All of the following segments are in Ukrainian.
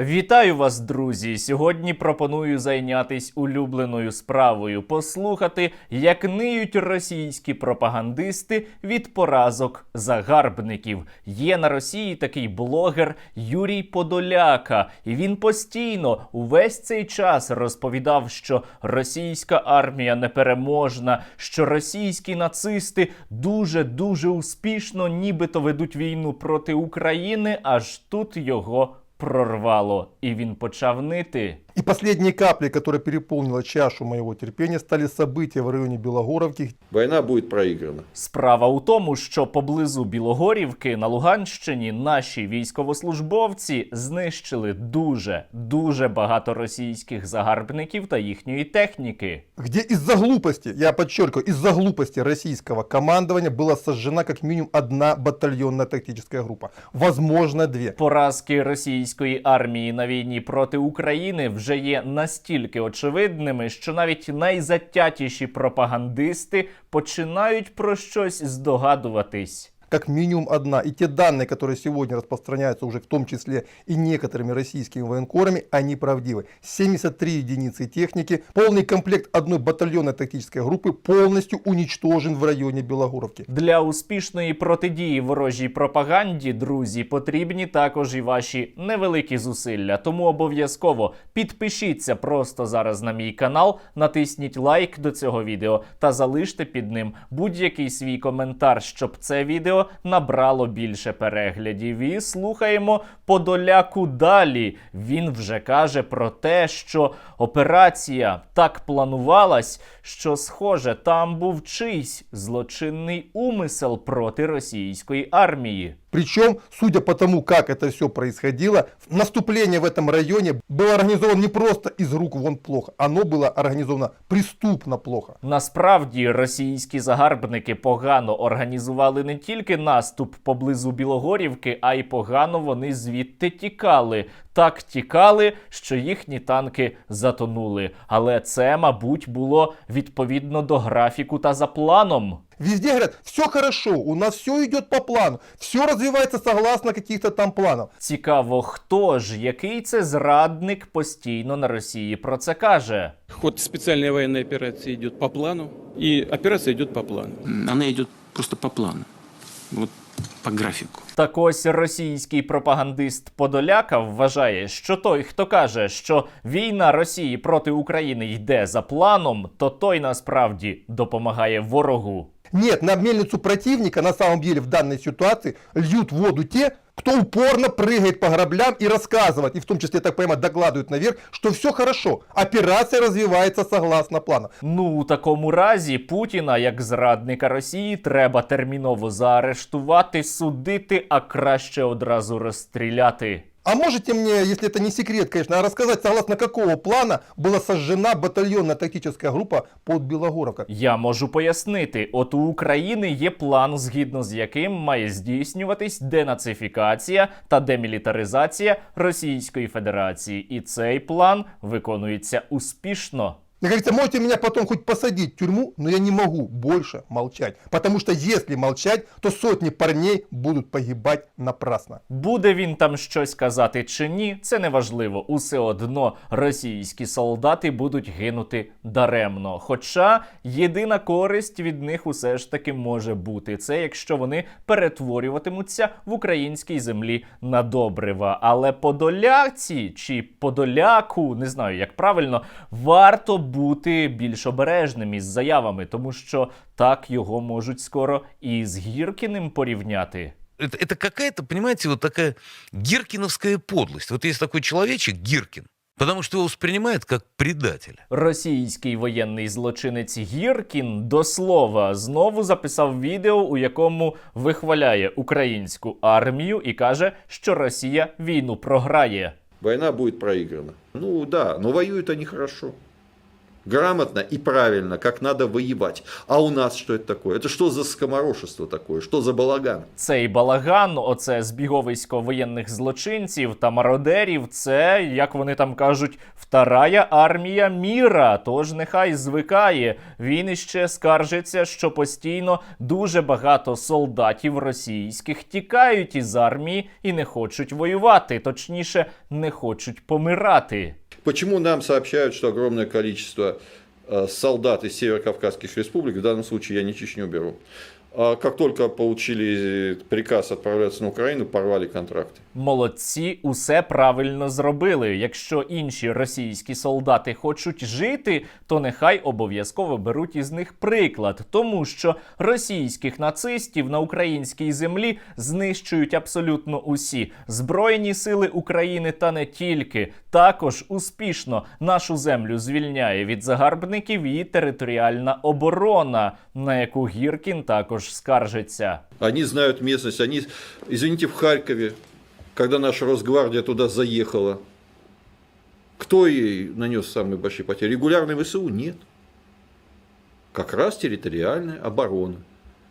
Вітаю вас, друзі! Сьогодні пропоную зайнятись улюбленою справою послухати, як ниють російські пропагандисти від поразок загарбників. Є на Росії такий блогер Юрій Подоляка, і він постійно увесь цей час розповідав, що російська армія непереможна, що російські нацисти дуже дуже успішно, нібито ведуть війну проти України, аж тут його прорвало, і він почав нити. И последние капли, которые переполнила чашу моего терпения, стали события в районе Белогоровки, Война будет проиграна. Справа у тому, що поблизу Білогорівки на Луганщині наші військовослужбовці знищили дуже дуже багато російських загарбників та їхньої техніки. где из-за глупости, я подчеркиваю, из-за глупости российского командования была сожжена как минимум одна батальонная тактическая группа. Возможно, две. Поразки російської армії на війні проти України вже є настільки очевидними, що навіть найзатятіші пропагандисти починають про щось здогадуватись Как минимум одна. И те данные, которые сегодня распространяются уже в том числе и некоторыми российскими военкорами, они правдивы. 73 единицы техники, полный комплект одной батальонной тактической группы полностью уничтожен в районе Белогоровки. Для успішної протидії ворожій пропаганді, друзі, потрібні також і ваші невеликі зусилля. Тому обов'язково підпишіться просто зараз на мій канал, натисніть лайк до цього відео та залиште під ним будь-який свій коментар, щоб це відео набрало більше переглядів. І слухаємо Подоляку далі. Він вже каже про те, що операція так планувалась, що, схоже, там був чийсь злочинний умисел проти російської армії. Причем, судя по тому, как это все происходило, наступление в этом районе было организовано не просто из рук вон плохо, оно было организовано преступно плохо. Насправді російські загарбники погано організували не тільки наступ поблизу Білогорівки, а й погано вони звідти тікали. Так тікали, що їхні танки затонули. Але це, мабуть, було відповідно до графіку та за планом. Везде говорят, все хорошо, у нас все идет по плану, все развивается согласно каких-то там планов. Цікаво, хто ж, який це зрадник постійно на Росії про це каже. Ход специальной военной операции идет по плану, и операция идет по плану. Она идет просто по плану. Вот по графіку. Так ось російський пропагандист Подоляка вважає, що той, хто каже, що війна Росії проти України йде за планом, то той насправді допомагає ворогу. Нет, на мельницу противника на самом деле в данной ситуации льют воду те, кто упорно прыгает по граблям и рассказывает, и в том числе, я так понимаю, докладывают наверх, что все хорошо, операция развивается согласно плану. Ну, у такому разі Путіна, як зрадника Росії, треба терміново заарештувати, судити, а краще одразу розстріляти. А можете мне, если это не секрет, конечно, рассказать, согласно какого плана была сожжена батальонная тактическая группа под Білогоровка? Я можу пояснити: от у України є план, згідно з яким має здійснюватись денацифікація та демілітаризація Російської Федерації, і цей план виконується успішно. Как говорится, можете меня потом хоть посадить в тюрьму, но я не могу больше молчать. Потому что если молчать, то сотни парней будут погибать напрасно. Буде він там щось казати чи ні, це не важливо. Усе одно російські солдати будуть гинути даремно. Хоча єдина користь від них усе ж таки може бути. Це якщо вони перетворюватимуться в українській землі на добрива. Але подоляці чи подоляку, не знаю як правильно, варто бути більш обережним із заявами, тому що так його можуть скоро і з Гіркіним порівняти. это, это какая-то, понимаете, вот такая гиркиновская подлость. Вот есть такой человечек Гиркин, потому что его воспринимают как предателя. Російський воєнний злочинець Гіркін до слова знову записав відео, у якому вихваляє українську армію і каже, що Росія війну програє. Война будет проиграна. Ну да, но воюют они хорошо. Грамотно и правильно, как надо воевать. А у нас что это такое? Это что за скоморошество такое? Что за балаган? Цей балаган, оце збіговисько воєнних злочинців та мародерів, це, як вони там кажуть, вторая армія міра. Тож нехай звикає. Він іще скаржиться, що постійно дуже багато солдатів російських тікають із армії і не хочуть воювати, точніше, не хочуть помирати. Почему нам сообщают, что огромное количество э, солдат из северокавказских республик, в данном случае я не Чечню беру, как только получили приказ отправляться на Украину, порвали контракты. Молодці, усе правильно зробили. Якщо інші російські солдати хочуть жити, то нехай обов'язково беруть із них приклад, тому що російських нацистів на українській землі знищують абсолютно усі збройні сили України та не тільки. Також успішно нашу землю звільняє від загарбників і територіальна оборона, на яку Гіркін також також скаржиться. Вони знають місцевість, вони, извините, в Харькове, когда наша Росгвардія туда заехала, кто ей нанес самые большие потери? Регулярной ВСУ? Нет. Как раз территориальная оборона.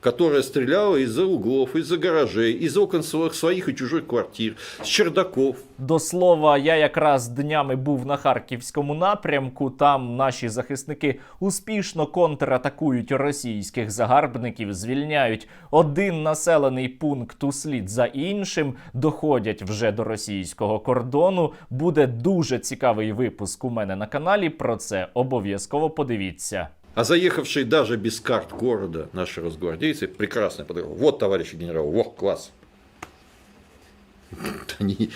Которая стреляла из-за углов, из-за гаражей, из окон своих и чужих квартир, с чердаков. До слова, я якраз днями був на харківському напрямку. Там наші захисники успішно контратакують російських загарбників, звільняють один населений пункт услід за іншим, доходять вже до російського кордону. Буде дуже цікавий випуск у мене на каналі. Про це обов'язково подивіться. А заехавшие даже без карт города наши росгвардейцы прекрасно подговорили. Вот, товарищи генералы, вот, класс. Они...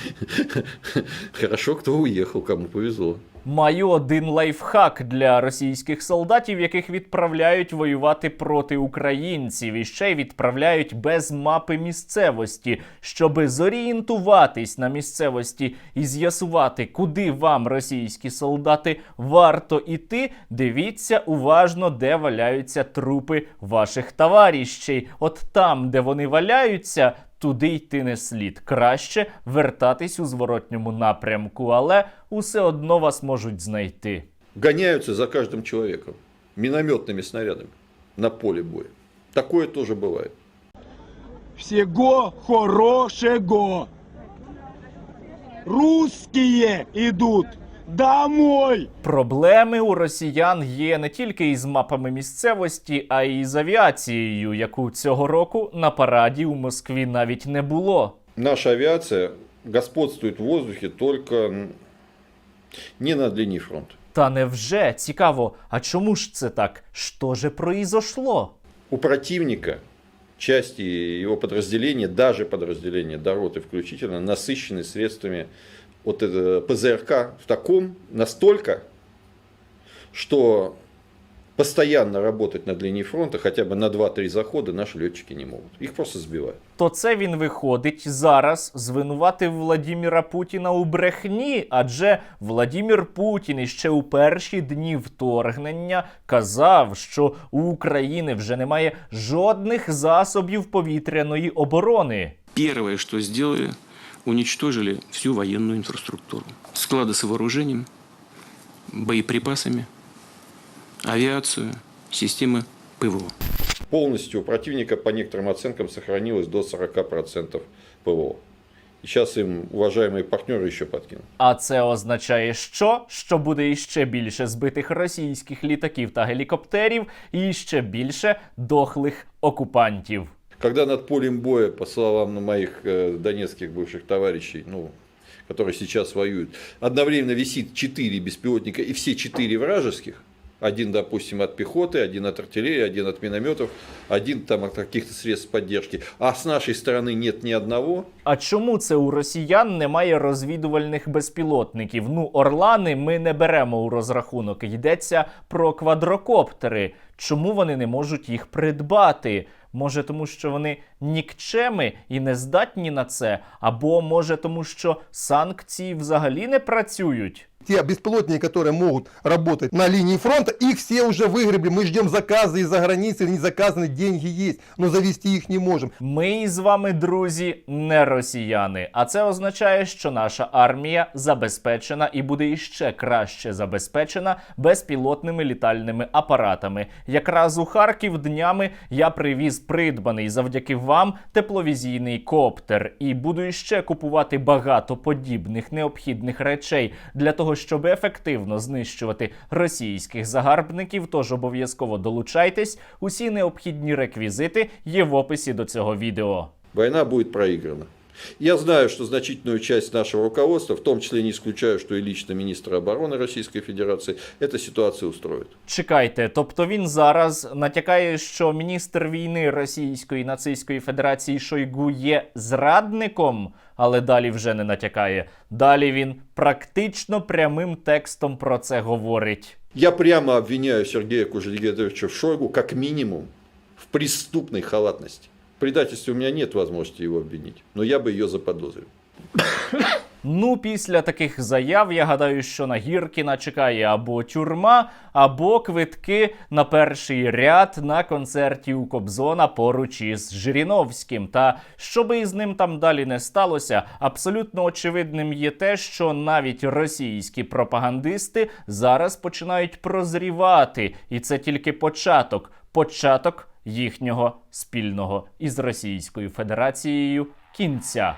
Хорошо, кто уехал, кому повезло. Маю один лайфхак для російських солдатів, яких відправляють воювати проти українців, і ще й відправляють без мапи місцевості, щоби зорієнтуватись на місцевості і з'ясувати, куди вам, російські солдати, варто іти. Дивіться уважно, де валяються трупи ваших товаріщей. От там, де вони валяються Туди йти не слід. Краще вертатись у зворотньому напрямку, але усе одно вас можуть знайти. Гоняются за каждым человеком минометными снарядами на поле боя. Такое тоже бывает. Всего хорошего. Русские идут домой. Проблеми у росіян є не тільки із мапами місцевості, а й з авіацією, яку цього року на параді у Москві навіть не було. Наша авиация господствует в воздухе только м, не над линией фронта. Та невже цікаво, а чому ж це так? Що же произошло? У противника части его подразделения, даже подразделения до роты включительно, насыщены средствами от этого ПЗРК в таком настолько, что постоянно работать над линией фронта хотя бы на 2-3 захода наши летчики не могут. Их просто сбивают. То це він виходить зараз звинуватив Владіміра Путіна у брехні, адже Владімір Путін іще у перші дні вторгнення казав, що у України вже немає жодних засобів повітряної оборони. Первое, что сделали, уничтожили всю военную инфраструктуру. Склады с вооружением, боеприпасами, авиацию, системы ПВО. Полностью у противника, по некоторым оценкам, сохранилось до 40% ПВО. И сейчас им уважаемые партнеры еще подкинут. А це означає, що? Що буде іще більше збитих російських літаків та гелікоптерів, і іще більше дохлих окупантів. Когда над полем боя, по словам моих э, донецких бывших товарищей, ну, которые сейчас воюют, одновременно висит 4 беспилотника и все 4 вражеских, один, допустим, от пехоты, один от артиллерии, один от минометов, один там от каких-то средств поддержки, а с нашей стороны нет ни одного, А чому це у росіян немає розвідувальних безпілотників? Ну, орлани ми не беремо у розрахунок. Йдеться про квадрокоптери. Чому вони не можуть їх придбати? Може, тому що вони нікчеми і не здатні на це, або може тому, що санкції взагалі не працюють. Те беспилотники, которые могут работать на линии фронта, их все уже выгребли. Мы ждем заказы из-за границы, не заказаны, деньги есть, но завести их не можем. Ми з вами, друзі, не росіяни. А це означає, що наша армія забезпечена і буде іще краще забезпечена безпілотними літальними апаратами. Якраз у Харків днями я привіз придбаний завдяки вам тепловізійний коптер, і буду іще купувати багато подібних необхідних речей для того, щоб ефективно знищувати російських загарбників. Тож обов'язково долучайтесь. Усі необхідні реквізити є в описі до цього відео. Війна будет проиграна. Я знаю, что значительную часть нашего руководства, в том числе не исключаю, что и лично министра обороны Российской Федерации, эта ситуация устроит. Чекайте, тобто він зараз натякає, що міністр війни Російської нацистської Федерації Шойгу є зрадником, але далі вже не натякає. Далі він практично прямим текстом про це говорить. Я прямо обвиняю Сергея Кужегедовича в Шойгу как минимум в преступной халатности. Предательстве у меня нет возможности его обвинить, но я бы ее заподозрил. Ну, після таких заяв я гадаю, що на Гіркіна чекає або тюрма, або квитки на перший ряд на концерті у Кобзона поруч із Жириновським. Та що би із ним там далі не сталося, абсолютно очевидним є те, що навіть російські пропагандисти зараз починають прозрівати, і це тільки початок. Початок їхнього спільного із Російською Федерацією кінця.